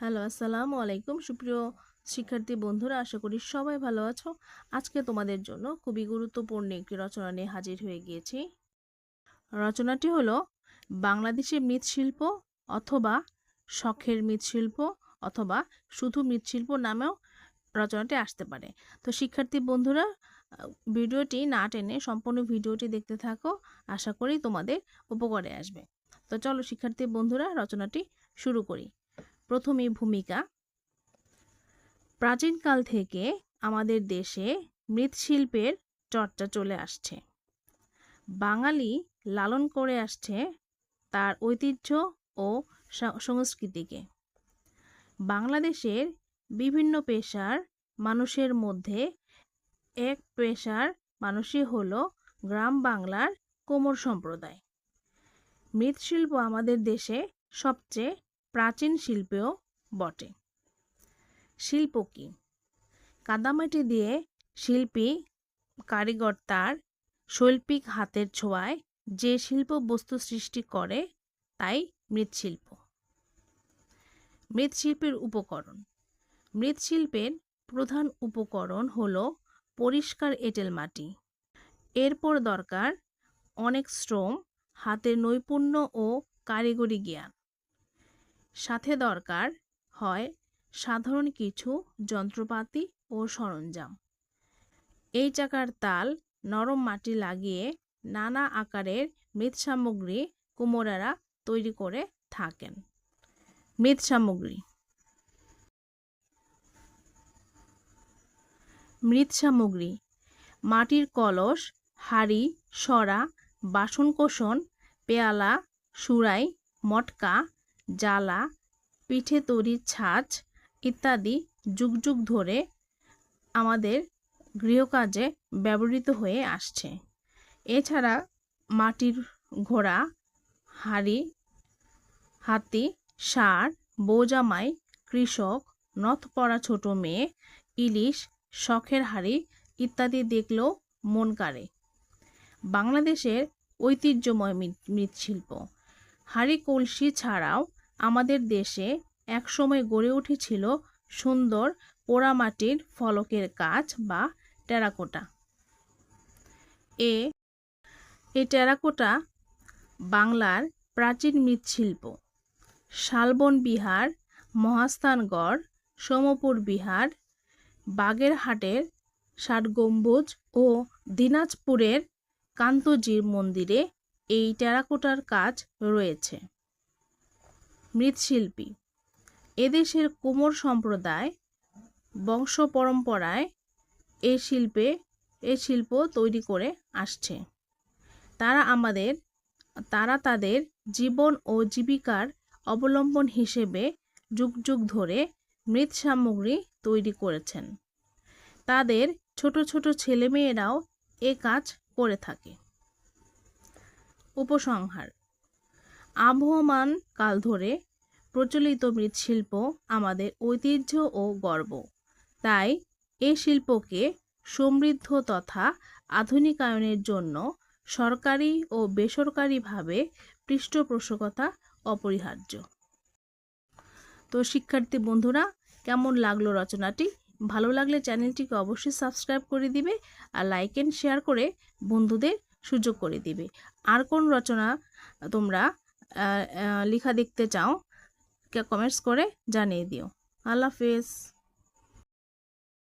Hello, আসসালামু আলাইকুম। সুপ্রিয় শিক্ষার্থী বন্ধুরা, আশা করি সবাই ভালো আছো। আজকে তোমাদের জন্য খুবই গুরুত্বপূর্ণ একটি রচনা নিয়ে হাজির হয়ে গিয়েছি। রচনাটি হলো বাংলাদেশের মৃৎশিল্প অথবা শখের মৃৎশিল্প অথবা শুধু মৃৎশিল্প নামেও রচনাটি আসতে পারে। তো শিক্ষার্থী বন্ধুরা, ভিডিওটি না টেনে সম্পূর্ণ ভিডিওটি দেখতে থাকো। আশা করি তোমাদের উপকারে আসবে। তো চলো শিক্ষার্থী বন্ধুরা, রচনাটি শুরু করি। প্রথমে ভূমিকা। প্রাচীনকাল থেকে আমাদের দেশে মৃৎশিল্পের চর্চা চলে আসছে। বাঙালি লালন করে আসছে তার ঐতিহ্য ও সংস্কৃতিকে। বাংলাদেশের বিভিন্ন পেশার মানুষের মধ্যে এক পেশার মানুষই হল গ্রাম বাংলার কোমর সম্প্রদায়। মৃৎশিল্প আমাদের দেশে সবচেয়ে প্রাচীন শিল্পেও বটে। শিল্প কি? কাদামাটি দিয়ে শিল্পী, কারিগর তার শৈল্পিক হাতের ছোঁয়ায় যে শিল্প বস্তু সৃষ্টি করে, তাই মৃৎশিল্প। মৃৎশিল্পের উপকরণ। মৃৎশিল্পের প্রধান উপকরণ হল পরিষ্কার এঁটেল মাটি। এরপর দরকার অনেক শ্রম, হাতের নৈপুণ্য ও কারিগরি জ্ঞান। সাথে দরকার হয় সাধারণ কিছু যন্ত্রপাতি ও সরঞ্জাম। এই চাকার তাল নরম মাটি লাগিয়ে নানা আকারের মৃৎ সামগ্রী কুমোরারা তৈরি করে থাকেন। মৃৎ সামগ্রী মৃৎ সামগ্রী মাটির কলস, হাঁড়ি, সরা, বাসনকোসন, পেয়ালা, সুরাই, মটকা জ্বালা, পিঠে তৈরির ছাঁচ ইত্যাদি যুগ যুগ ধরে আমাদের গৃহকাজে ব্যবহৃত হয়ে আসছে। এছাড়া মাটির ঘোড়া, হাড়ি, হাতি, ষাঁড় বৌজামাই কৃষক নথ পড়া ছোট মেয়ে, ইলিশ, শখের হাড়ি ইত্যাদি দেখলেও মন কাড়ে। বাংলাদেশের ঐতিহ্যময় মৃৎ- মৃৎশিল্প। হাঁড়ি কলসি ছাড়াও আমাদের দেশে একসময় গড়ে উঠেছিল সুন্দর পোড়ামাটির ফলকের কাজ বা টেরাকোটা। এ এই টেরাকোটা বাংলার প্রাচীন মৃৎশিল্প। শালবন বিহার, মহাস্থানগড়, সোমপুর বিহার, বাগেরহাটের ষাট গম্বুজ ও দিনাজপুরের কান্তজির মন্দিরে এই টেরাকোটার কাজ রয়েছে। মৃৎশিল্পী। এদেশের কুমোর সম্প্রদায় বংশ পরম্পরায় এ শিল্পে, এ শিল্প তৈরি করে আসছে। তারা আমাদের, তারা তাদের জীবন ও জীবিকার অবলম্বন হিসেবে যুগ যুগ ধরে মৃৎ সামগ্রী তৈরি করেছেন। তাদের ছোট ছোট ছেলেমেয়েরাও এ কাজ করে থাকে। উপসংহার আবহমান কাল ধরে প্রচলিত মৃৎশিল্প আমাদের ঐতিহ্য ও গর্ব। তাই এ শিল্পকে সমৃদ্ধ তথা আধুনিকায়নের জন্য সরকারি ও বেসরকারিভাবে পৃষ্ঠপোষকতা অপরিহার্য। তো শিক্ষার্থী বন্ধুরা, কেমন লাগল রচনাটি? ভালো লাগলে চ্যানেলটিকে অবশ্যই সাবস্ক্রাইব করে দিবে আর লাইক অ্যান্ড শেয়ার করে বন্ধুদের সুযোগ করে দিবে। আর কোন রচনা তোমরা লেখা দেখতে চাও কমেন্টস করে জানিয়ে দিও। আল্লাহ হাফেজ।